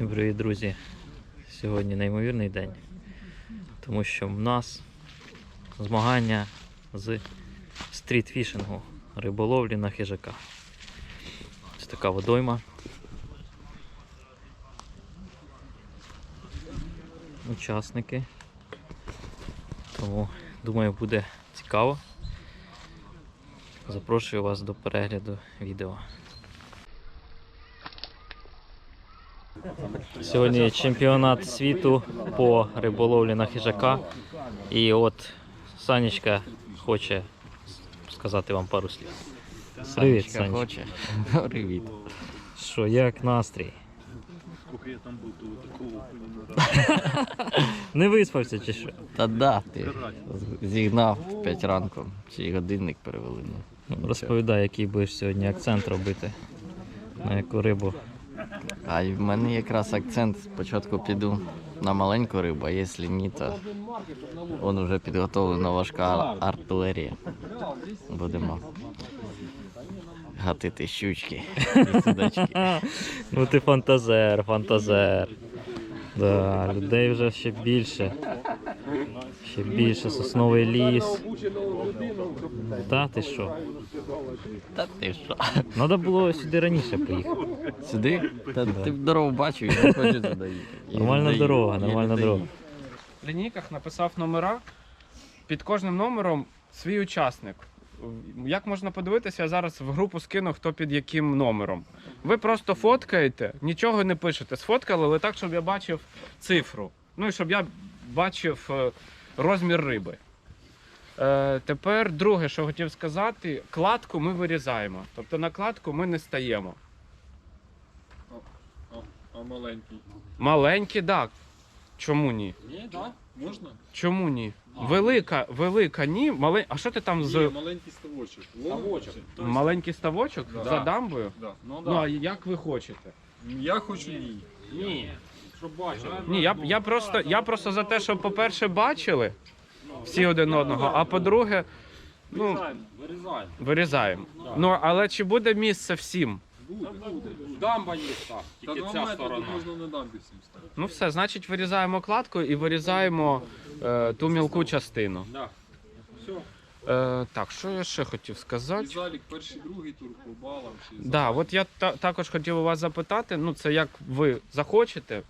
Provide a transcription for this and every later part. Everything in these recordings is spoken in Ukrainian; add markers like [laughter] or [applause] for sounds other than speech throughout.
Всім привіт, друзі! Сьогодні неймовірний день, тому що в нас змагання з стрітфішингу, риболовлі на хижака. Це така водойма. Учасники. Тому думаю буде цікаво. Запрошую вас до перегляду відео. Сьогодні чемпіонат світу по риболовлі на хижака. І от Санечка хоче сказати вам пару слів. Привіт, Санечка хоче. [laughs] Привіт. Що, як настрій? Сколько я там был, то такого не виспався чи що? Та да, ти зігнав в 5 ранку, чи годинник перевели. Ну, Розповідай, який будеш сьогодні акцент робити. На яку рибу. А в мене якраз акцент спочатку піду на маленьку рибу, а якщо ні, то он вже підготовлена важка артилерія. Будемо гатити щучки і судачки. Ну ти фантазер, фантазер. Да, людей вже ще більше. Ще більше сосновий ліс. Та ти що? Та ти що? Треба було сюди раніше поїхати. Сюди? Та ти б дорогу бачив і не хочеш туди їхати. [laughs] Нормальна дорога, нормальна дорога. В лінійках написав номера. Під кожним номером свій учасник. Як можна подивитися, я зараз в групу скину, хто під яким номером. Ви просто фоткаєте, нічого не пишете. Сфоткали, але так, щоб я бачив цифру. Ну і щоб я бачив е, розмір риби. Е, тепер друге, що хотів сказати, кладку ми вирізаємо. Тобто на кладку ми не стаємо. А маленький? Маленький, так. Чому ні? Ні, да? Можна? Чому ні? Велика, велика ні. Мале... А що ти там з. Ні, маленький ставочок. Ставочок. Маленький ставочок Да. за дамбою? Да. Ну, Ну а як ви хочете? Я хочу ні. Ні. Щоб бачили. Ні, я, я просто я просто за те, щоб, по-перше, бачили всі один одного, а по-друге, ну, Вирізаємо. вирізаємо. Ну, але чи буде місце всім? Дамба є так. Та два метри тут можна на дамбі всім стати. Ну все, значить, вирізаємо кладку і вирізаємо е, ту мілку частину. Да. Все. Е, так, що я ще хотів І сказати? залік перший, другий тур по балам. Чи Да, от я та- також хотів у вас запитати, ну це як ви захочете.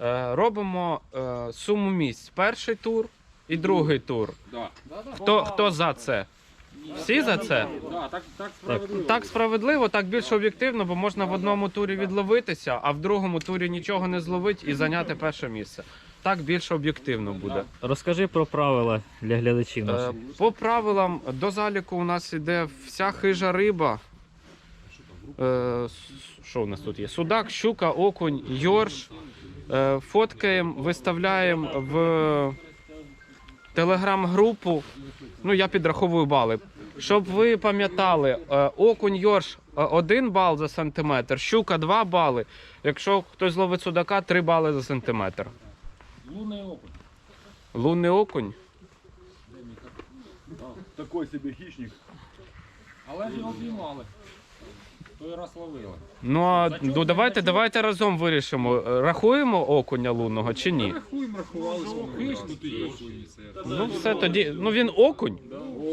Е, робимо е, суму місць. Перший тур і другий тур. Да. Хто, хто за це? Всі за це? Да, так, так справедливо. Так справедливо, так більш об'єктивно, бо можна в одному турі відловитися, а в другому турі нічого не зловити і зайняти перше місце. Так більш об'єктивно буде. Розкажи про правила для глядачів Е, наших. По правилам до заліку у нас іде вся хижа риба. Е, с- Що у нас тут є? Судак, щука, окунь, йорш. Е, Фоткаємо, виставляємо в телеграм-групу. Ну, я підраховую бали. Щоб ви пам'ятали, е, окунь йорш 1 бал за сантиметр, щука 2 бали. Якщо хтось ловить судака, 3 бали за сантиметр. Лунний опит. Лунний окунь. Такой собі хищник. Але ж його піймали. Той раз ловили. Ну а ну, давайте, давайте разом вирішимо. Е, Рахуємо окуня лунного чи ні? Рахуємо, рахували свого. Ну все тоді. Ну він окунь.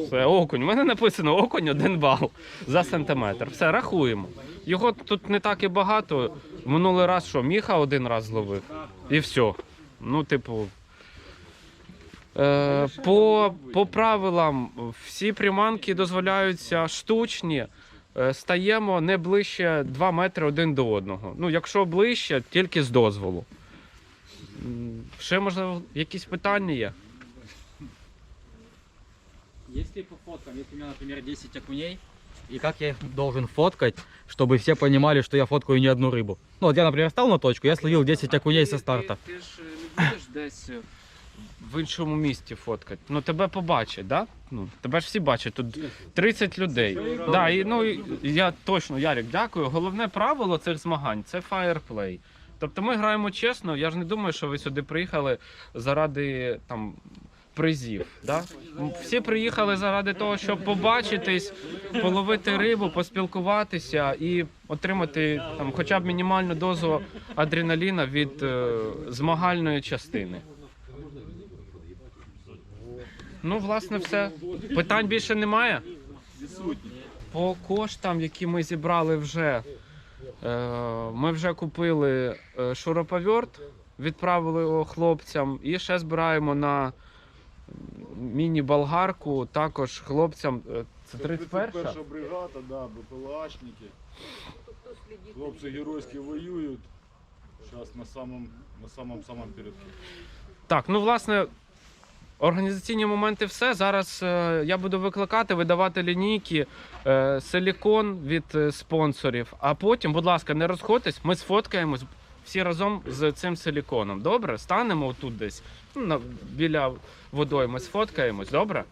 Все, окунь. У мене написано окунь один бал за сантиметр. Все, рахуємо. Його тут не так і багато. Минулий раз що, міха один раз зловив. І все. Ну, типу. Е, по, по правилам, всі приманки дозволяються штучні. Е, Стаємо не ближче 2 метри один до одного. Ну, якщо ближче, тільки з дозволу. Ще, можливо, якісь питання є? Если по фоткам, если у меня, например, 10 окуней, и как я их должен фоткать, чтобы все понимали, что я фоткаю не одну рыбу. Ну вот я, например, стал на точку, я словил 10 окуней со старта. Ти, ти ж не будеш десь в іншому місті фоткати. Ну тебе побачать, да? Ну, тебе ж всі бачать, тут 30 людей. Да, і, ну, я точно, Ярик, дякую. Головне правило цих змагань це фаєрплей. Тобто ми граємо чесно, я ж не думаю, що ви сюди приїхали заради там. Призів, да? всі приїхали заради того, щоб побачитись, половити рибу, поспілкуватися і отримати там, хоча б мінімальну дозу адреналіна від е, змагальної частини. Ну, власне, все. Питань більше немає. По коштам, які ми зібрали вже, е, ми вже купили е, шуруповерт, відправили його хлопцям і ще збираємо на міні-болгарку також хлопцям. е, Це 31 31 бригада, да, БПЛАшники. Хлопці геройські воюють. Зараз на самом, на самом, самом передку. Так, ну власне, організаційні моменти все. Зараз е, я буду викликати, видавати лінійки, е, силікон від е, спонсорів. А потім, будь ласка, не розходьтесь, ми сфоткаємось всі разом з цим силіконом. Добре? Станемо тут десь ну, на, біля водою. Ми сфоткаємось, добре?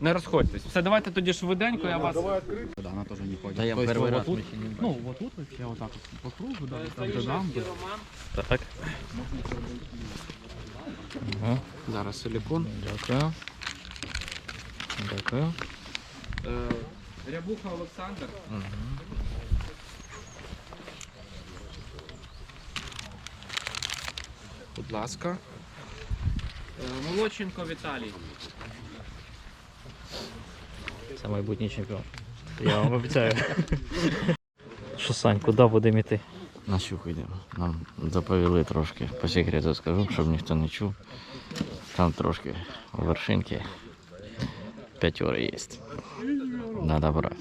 Не розходьтесь. Все, давайте тоді швиденько, я вас. Да, она тоже не ходит. Да я То есть вот раз тут, ну вот тут вот я вот так вот по кругу, да, там дамби. Так. Ага, Зараз силікон. дякую. Дякую. Е, Рябуха Олександр. Будь ласка. Е, Молодченко Віталій. Це майбутній чемпіон. Я вам обіцяю. [laughs] Що, Сань, куди будемо йти? На щуку йдемо. Нам заповіли трошки, по секрету скажу, щоб ніхто не чув. Там трошки вершинки. П'ятьори є. Надо брати.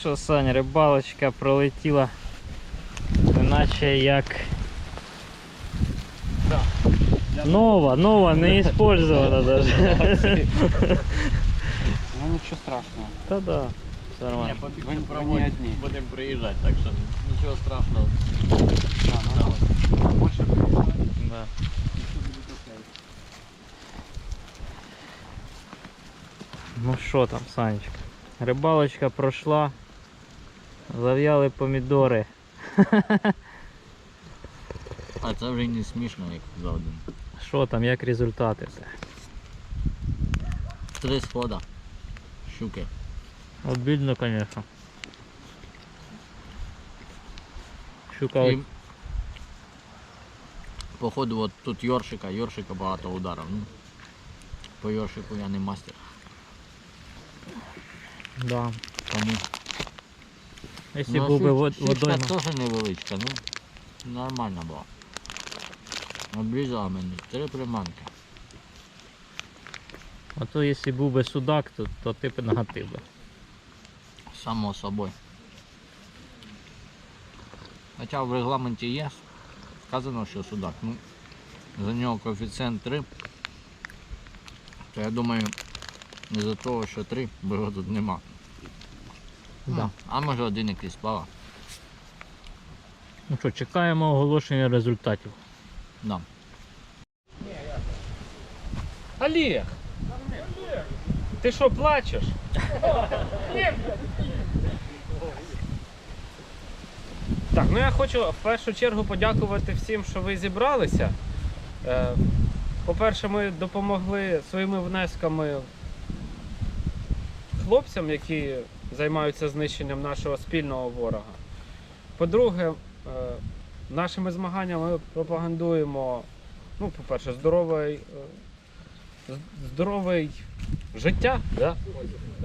Що, Сань, рибалочка пролетіла. Іначе як. Нова, нова, не использована даже. Ну нічого страшного. Та да, все нормально. Ви, ви не одні. Будемо приїжджати, так що нічого страшного. Більше Да. Ну що там, Санечка? Рибалочка пройшла. Зав'яли помідори. А це вже й не смішно, як завжди. Що там, як результати все? Три схода. Щуки. Обідно, звісно. Щука І, походу, от тут Йоршика, Йоршика багато ударів. Ну, по Йоршику я не мастер. да. Тому Якщо Ну, був би вод- водойма. теж невеличка, ну нормально була. Обрізала мені три приманки. А то якщо був би судак, то, то ти б нагатив би. Само собою. Хоча в регламенті є сказано, що судак. Ну, за нього коефіцієнт 3. То я думаю, не за того, що 3, бо його тут нема. Да. А може один якийсь плава. Ну що, чекаємо оголошення результатів. Да. Олег! Ти що, плачеш? Так, ну я хочу в першу чергу подякувати всім, що ви зібралися. Е, По-перше, ми допомогли своїми внесками хлопцям, які займаються знищенням нашого спільного ворога. По-друге, е, нашими змаганнями ми пропагандуємо, ну, по-перше, здоровий е, здоровий життя, да?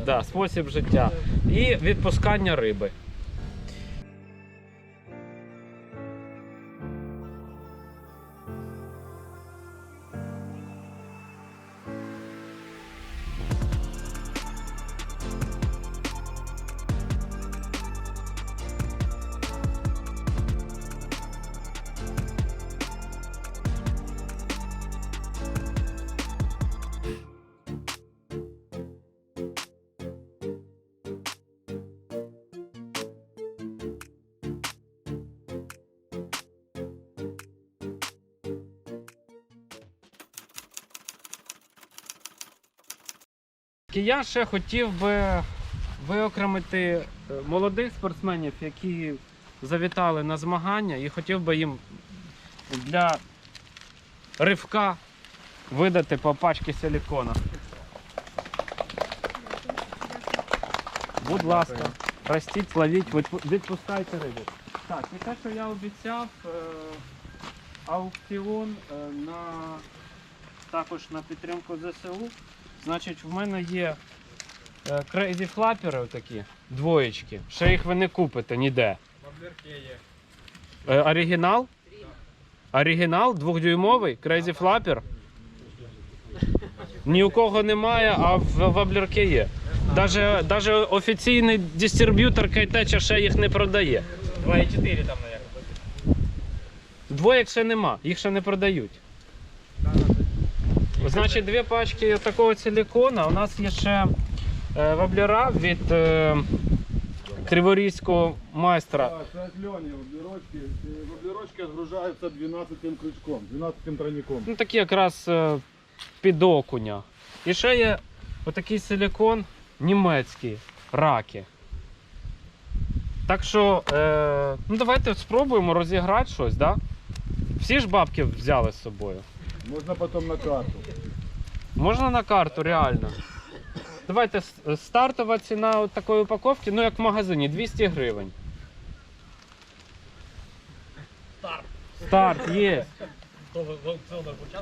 Да, спосіб життя і відпускання риби. Я ще хотів би виокремити е, молодих спортсменів, які завітали на змагання, і хотів би їм для ривка видати по пачці силікона. Будь ласка, ростіть, ловіть, відпускайте рибу. Так, і те, що я обіцяв, е, аукціон е, на також на підтримку ЗСУ. Значить, в мене є Crazy Flapper такі, двоєчки. Ще їх ви не купите ніде. Е, оригінал? Оригінал двохдюймовий, Crazy Flapper. Ні у кого немає, а в Воблерке є. Даже, даже офіційний дистриб'ютор Кайтеча ще їх не продає. 2,4 там, наверное. Двоєк ще нема, їх ще не продають. Значить, дві пачки такого силікона. У нас є ще е, від е, криворізького майстра. Так, це от Льоні, воблерочки. Е, Воблерочки відгружаються 12 крючком, 12 тройником. Ну, такі якраз е, під окуня. І ще є отакий силікон німецький, раки. Так що, е, ну давайте спробуємо розіграти щось, да? Всі ж бабки взяли з собою. Можна потім на карту. Можна на карту, реально. Давайте с- стартова ціна от такої упаковки, ну як в магазині, 200 гривень. Старт. Старт, є.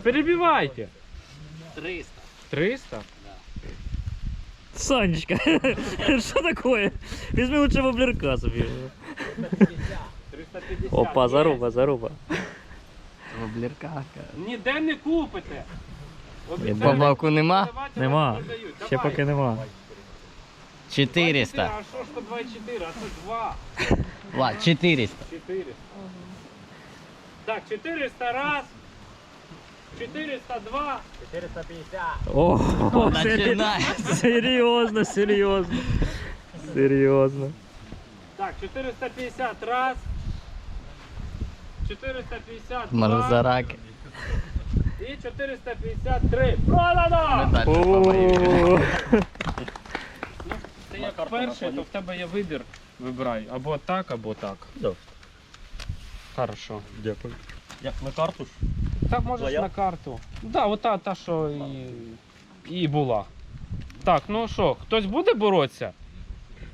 Перебивайте. 300. 300? Санечка, [laughs] що таке? Візьми лучше воблерка собі. 350. Опа, заруба, заруба. Воблерка. Ніде не купите. Бабавку нема? Нема. Ще поки нема. 400. А що ж то 24, а це 2. Ладно, 400. 400. Так, 400 раз. 402. О, Начинается. серйозно, серйозно. Серйозно. Так, 450 раз. 450 Може два. за раки. І 453. Продано! Дальше. Ти як перший, то в тебе є вибір. Вибирай. Або так, або так. Хорошо. Дякую. Як на карту? Так можеш Твоя? на карту. Так, да, ота та, що і, і була. Так, ну що, хтось буде боротися?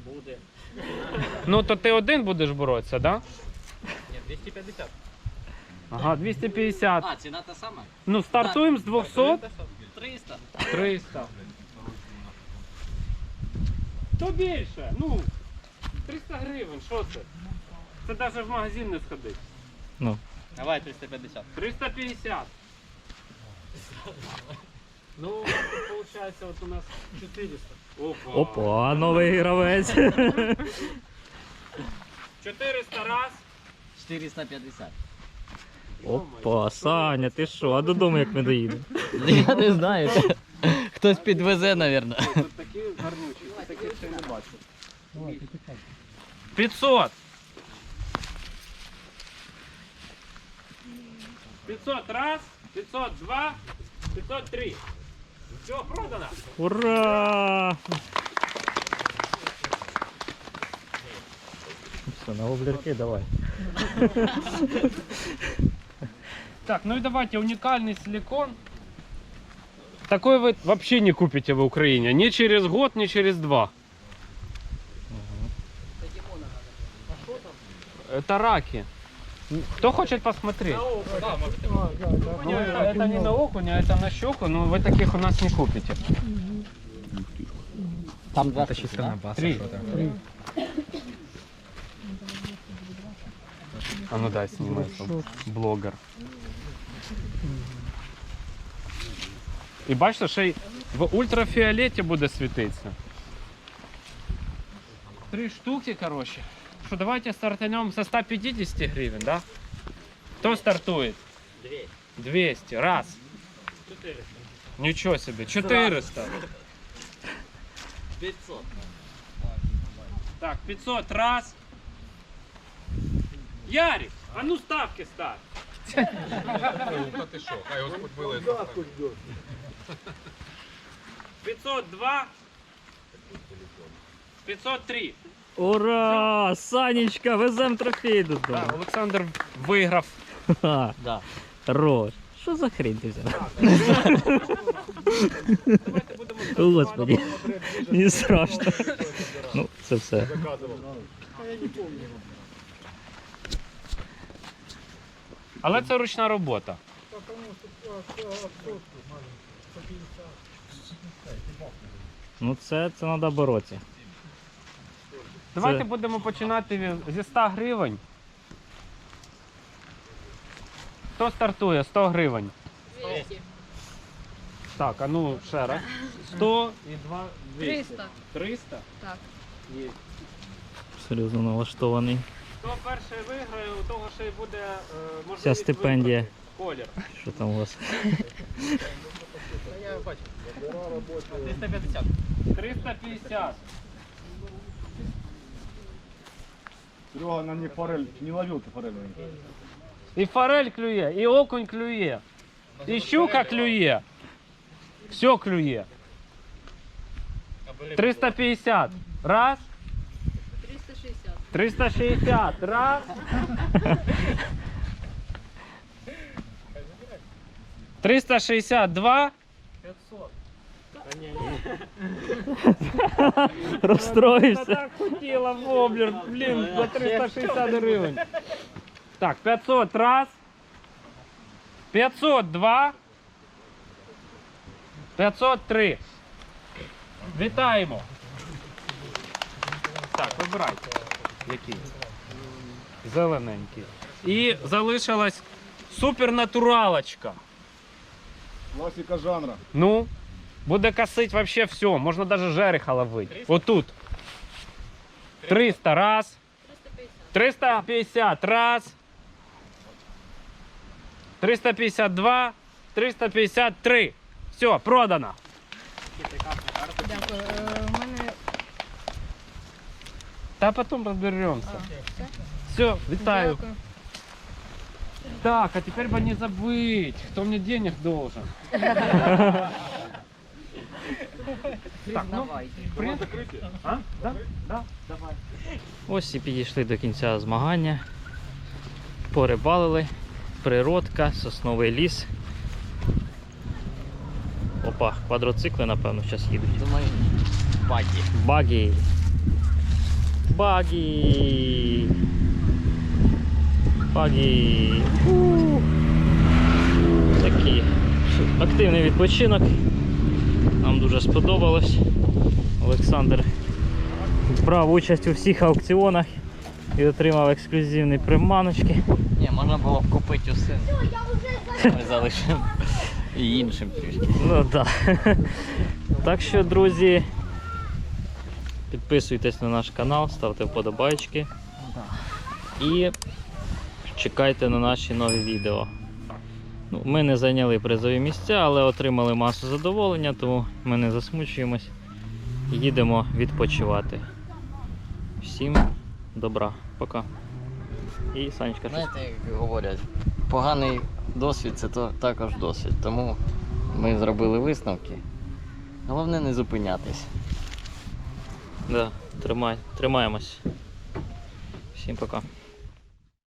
Буде. Ну то ти один будеш боротися, так? Да? Нет, 250. Ага, 250. А, цена та сама? Ну, стартуємо з 200. 300. 300. То більше, ну, 300 гривень, що це? Це навіть в магазин не сходить. Давай 350. 350. Ну, виходить, от у нас 400. Опа. Опа, новий гравець. 400 раз. 450. Опа, Саня, ти що? А додому як ми доїдемо? Я не знаю. Хтось підвезе, мабуть. Тут такі гарнючі, таких ще не бачив. 500. 500 раз, 502, 503. Все, продано. Ура! Все, на воблерки давай. Так, ну и давайте уникальный силикон. Такой вы вообще не купите в Украине. Ни через год, ни через два. Это раки. Кто хочет посмотреть? Ну, это, это не на окуня, это на щуку, но вы таких у нас не купите. Там два. Три. А ну дай снимай, чтоб блогер. І бачите, ще й в ультрафіолеті буде світитися. Три штуки, короче. Що, давайте стартанем со 150 гривен, да? Кто стартует? 200. 200. Раз. 400. Ничего себе. 400. 500. Так, 500 раз. Ярик, а ну ставки ставь. Та ти що, хай Господь милує. 502. 503. Ура! Санечка, везем трофей додому. Так, Олександр виграв. Ха, Да. Хорош. Що за хрень ти взяв? [laughs] Давайте будемо Господи. Не страшно. Ну, це все. Але це ручна робота. Ну це, це треба боротися. Давайте Це- будемо починати зі 100 гривень. Хто стартує? 100 гривень. 200. Так, а ну ще раз. 100 і 2 200. 300. 300? Так. Є. Серйозно налаштований. Хто перший виграє, того ще й буде е, можливість Вся стипендія. вибрати колір. Що там у вас? 350. 350. Серега на не форель, не ловил ты форель. І форель клює, і окунь клює, і щука клює. Все клює. 350. Раз. 360. 360. Раз. Триста шістдесят два. Розстроївся. так хотіла воблер, блін, за 360 гривень. Так, 500 раз. 502. 503. Вітаємо. Так, вибирайте. Який? Зелененький. І залишилась супернатуралочка. Классика жанра. Ну, буде косить вообще все. Можна даже жереха ловить. Отут. 300 раз. 350. 350 раз. 352. 353. Все, продано. Дякую. Е, Та потім розберемося. все. Все, вітаю. Дякую. Так, а теперь бы не забыть, кто мне денег должен. Так, ну, принципе... А? Да? Да, давай. Ось і підійшли до кінця змагання. Порибалили. Природка, сосновий ліс. Опа, квадроцикли, напевно, зараз їдуть. Думаю, баги. Багі. Багі. Багі. Ух. Такий активний відпочинок. Нам дуже сподобалось. Олександр брав участь у всіх аукціонах і отримав ексклюзивні приманочки. Ні, можна було б купити усе. Ми залишимо і іншим трішки. Ну так. Так що, друзі, підписуйтесь на наш канал, ставте вподобайки. І чекайте на наші нові відео. Ну, ми не зайняли призові місця, але отримали масу задоволення, тому ми не засмучуємось. Їдемо відпочивати. Всім добра, пока. І Санечка, Знаєте, як говорять, поганий досвід це то також досвід. Тому ми зробили висновки. Головне не зупинятись. Да, тримай, тримаємось. Всім пока.